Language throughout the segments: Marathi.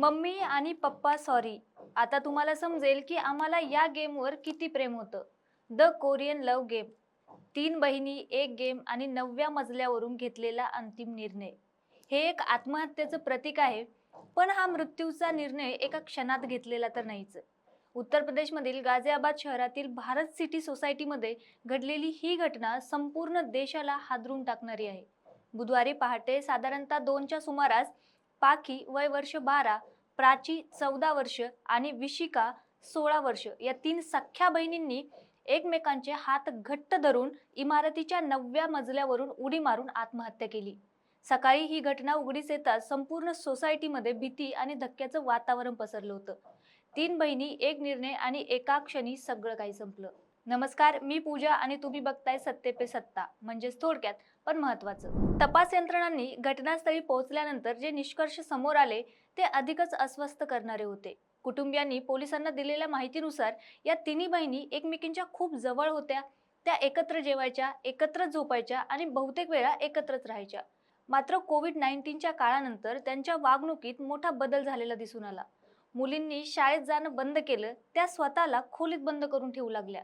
मम्मी आणि पप्पा सॉरी आता तुम्हाला समजेल की आम्हाला या गेमवर किती प्रेम होतं. द कोरियन लव्ह गेम तीन बहिणी एक गेम आणि नवव्या मजल्यावरून घेतलेला अंतिम निर्णय. हे एक आत्महत्येचं प्रतीक आहे पण हा मृत्यूचा निर्णय एका क्षणात घेतलेला तर नाहीच. उत्तर प्रदेशमधील गाझियाबाद शहरातील भारत सिटी सोसायटीमध्ये घडलेली ही घटना संपूर्ण देशाला हादरून टाकणारी आहे. बुधवारी पहाटे साधारणतः दोनच्या सुमारास पाखी वय वर्ष बारा प्राची चौदा वर्ष आणि विशिका सोळा वर्ष. या तीन सख्या बहिणींनी एकमेकांचे हात घट्ट धरून इमारतीच्या नवव्या मजल्यावरून उडी मारून आत्महत्या केली. सकाळी ही घटना उघडीस येताच संपूर्ण सोसायटीमध्ये भीती आणि धक्क्याचं वातावरण पसरलं होतं. तीन बहिणी एक निर्णय आणि एका क्षणी सगळं काही संपलं. नमस्कार मी पूजा आणि तुम्ही बघताय सत्ते पे सत्ता म्हणजेच थोडक्यात पण महत्वाचं तपास यंत्रणांनी घटनास्थळी पोहोचल्यानंतर जे निष्कर्ष समोर आले ते अधिकच अस्वस्थ करणारे होते. कुटुंबियांनी पोलिसांना दिलेल्या माहितीनुसार या तिन्ही बहिणी एकमेकींच्या खूप जवळ होत्या. त्या एकत्र जेवायच्या एकत्र झोपायच्या आणि बहुतेक वेळा एकत्रच राहायच्या. मात्र कोविड नाईन्टीनच्या काळानंतर त्यांच्या वागणुकीत मोठा बदल झालेला दिसून आला. मुलींनी शाळेत जाणं बंद केलं त्या स्वतःला खोलीत बंद करून ठेवू लागल्या.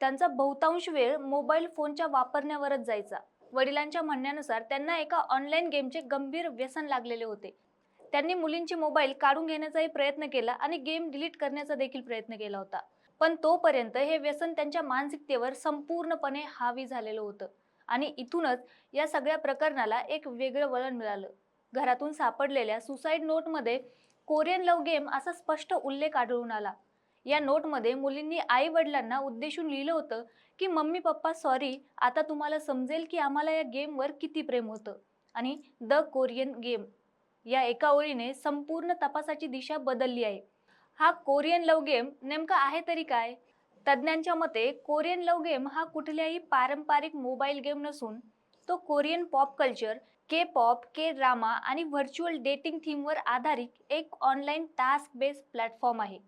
त्यांचा बहुतांश वेळ मोबाईल फोनच्या वापरण्यावरच जायचा. वडिलांच्या म्हणण्यानुसार त्यांना एका ऑनलाईन गेमचे गंभीर व्यसन लागलेले होते. त्यांनी मुलींचे मोबाईल काढून घेण्याचाही प्रयत्न केला आणि गेम डिलीट करण्याचा देखील प्रयत्न केला होता. पण तोपर्यंत हे व्यसन त्यांच्या मानसिकतेवर संपूर्णपणे हावी झालेलं होतं. आणि इथूनच या सगळ्या प्रकरणाला एक वेगळं वळण मिळालं. घरातून सापडलेल्या सुसाईड नोटमध्ये कोरियन लव गेम असा स्पष्ट उल्लेख आढळून आला. या नोटमध्ये मुलींनी आई वडिलांना उद्देशून लिहिलं होतं की मम्मी पप्पा सॉरी आता तुम्हाला समजेल की आम्हाला या गेमवर किती प्रेम होतं. आणि द कोरियन गेम या एका ओळीने संपूर्ण तपासाची दिशा बदलली आहे. हा कोरियन लव गेम नेमका आहे तरी काय? तज्ज्ञांच्या मते कोरियन लव गेम हा कुठल्याही पारंपरिक मोबाईल गेम नसून तो Korean pop culture K pop K drama आणि व्हर्च्युअल डेटिंग थीमवर आधारित एक ऑनलाईन टास्क बेस्ड प्लॅटफॉर्म आहे.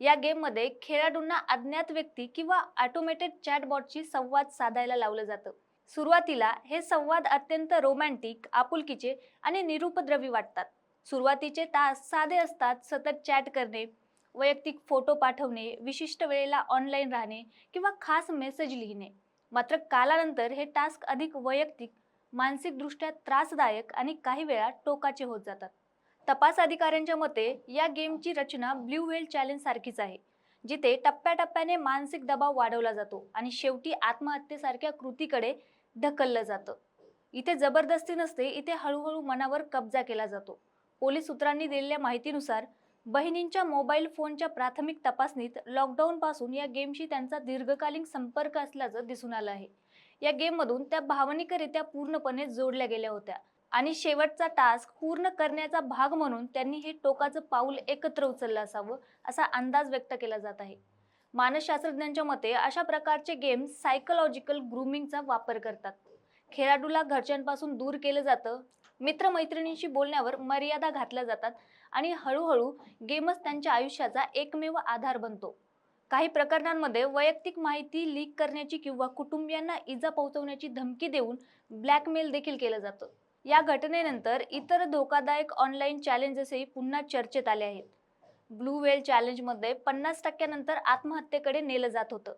या गेममध्ये खेळाडूंना अज्ञात व्यक्ती किंवा ऑटोमेटेड चॅटबॉटशी संवाद साधायला लावलं जातं. सुरुवातीला हे संवाद अत्यंत रोमॅन्टिक आपुलकीचे आणि निरुपद्रवी वाटतात. सुरुवातीचे तास साधे असतात सतत चॅट करणे वैयक्तिक फोटो पाठवणे विशिष्ट वेळेला ऑनलाईन राहणे किंवा खास मेसेज लिहिणे. मात्र कालानंतर हे टास्क अधिक वैयक्तिक मानसिकदृष्ट्या त्रासदायक आणि काही वेळा टोकाचे होत जातात. तपास अधिकाऱ्यांच्या मते या गेमची रचना ब्ल्यू व्हेल चॅलेंज सारखीच आहे जिथे टप्प्याटप्प्याने मानसिक दबाव वाढवला जातो आणि शेवटी आत्महत्येसारख्या कृतीकडे ढकललं जातं. इथे जबरदस्ती नसते इथे हळूहळू मनावर कब्जा केला जातो. पोलीस सूत्रांनी दिलेल्या माहितीनुसार बहिणींच्या मोबाईल फोनच्या प्राथमिक तपासणीत लॉकडाऊनपासून या गेमशी त्यांचा दीर्घकालीन संपर्क असल्याचं दिसून आलं आहे. या गेममधून त्या भावनिकरित्या पूर्णपणे जोडल्या गेल्या होत्या. आणि शेवटचा टास्क पूर्ण करण्याचा भाग म्हणून त्यांनी हे टोकाचं पाऊल एकत्र उचललं असावं असा अंदाज व्यक्त केला जात आहे. मानसशास्त्रज्ञांच्या मते अशा प्रकारचे गेम सायकोलॉजिकल ग्रूमिंगचा वापर करतात. खेळाडूला घरच्यांपासून दूर केलं जातं मित्रमैत्रिणींशी बोलण्यावर मर्यादा घातल्या जातात आणि हळूहळू गेमच त्यांच्या आयुष्याचा एकमेव आधार बनतो. काही प्रकरणांमध्ये वैयक्तिक माहिती लीक करण्याची किंवा कुटुंबियांना इजा पोहोचवण्याची धमकी देऊन ब्लॅकमेल देखील केलं जातं. या घटनेनंतर इतर धोकादायक ऑनलाईन चॅलेंजेसही पुन्हा चर्चेत आले आहेत. ब्लू वेल चॅलेंजमध्ये पन्नास टक्क्यानंतर आत्महत्येकडे नेलं जात होतं.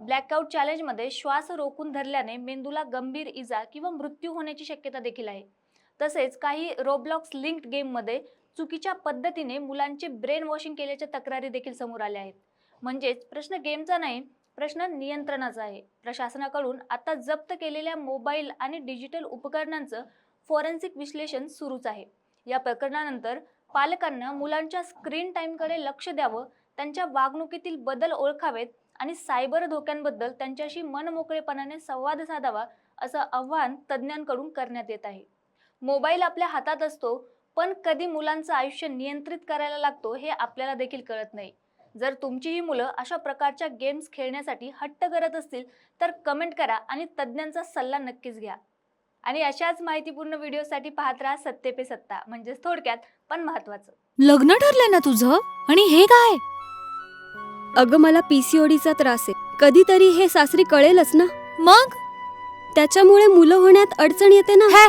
ब्लॅकआउट चॅलेंजमध्ये श्वास रोखून धरल्याने मेंदूला गंभीर इजा किंवा मृत्यू होण्याची शक्यता देखील आहे. तसेच काही रोब्लॉक्स लिंक्ड गेममध्ये चुकीच्या पद्धतीने मुलांचे ब्रेन वॉशिंग केल्याच्या तक्रारी देखील समोर आल्या आहेत. म्हणजेच प्रश्न गेमचा नाही प्रश्न नियंत्रणाचा आहे. प्रशासनाकडून आता जप्त केलेल्या मोबाईल आणि डिजिटल उपकरणांचं फॉरेन्सिक विश्लेषण सुरूच आहे. या प्रकरणानंतर पालकांना मुलांच्या स्क्रीन टाईमकडे लक्ष द्यावं त्यांच्या वागणुकीतील बदल ओळखावेत आणि सायबर धोक्यांबद्दल त्यांच्याशी मनमोकळेपणाने संवाद साधावा असं आव्हान तज्ज्ञांकडून करण्यात येत आहे. मोबाईल आपल्या हातात असतो पण कधी मुलांचं आयुष्य नियंत्रित करायला लागतो हे आपल्याला देखील कळत नाही. जर तुमचीही मुलं अशा प्रकारच्या गेम्स खेळण्यासाठी हट्ट करत असतील तर कमेंट करा आणि तज्ज्ञांचा सल्ला नक्कीच घ्या. आणि अशाच माहितीपूर्ण व्हिडिओसाठी पाहत राहा सत्ते पे सत्ता म्हणजेच थोडक्यात पण महत्वाचं लग्न ठरलंय ना तुझं? आणि हे काय? अगं मला पीसीओडीचा त्रास आहे. कधीतरी हे सासरी कळेलच ना? मग? त्याच्यामुळे मुलं होण्यात अडचण येते ना?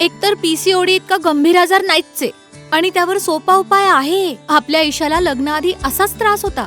एकतर पीसीओडी इतका गंभीर आजार नाहीच आहे आणि त्यावर सोपा उपाय आहे. आपल्या ईशाला लग्नाआधी असाच त्रास होता.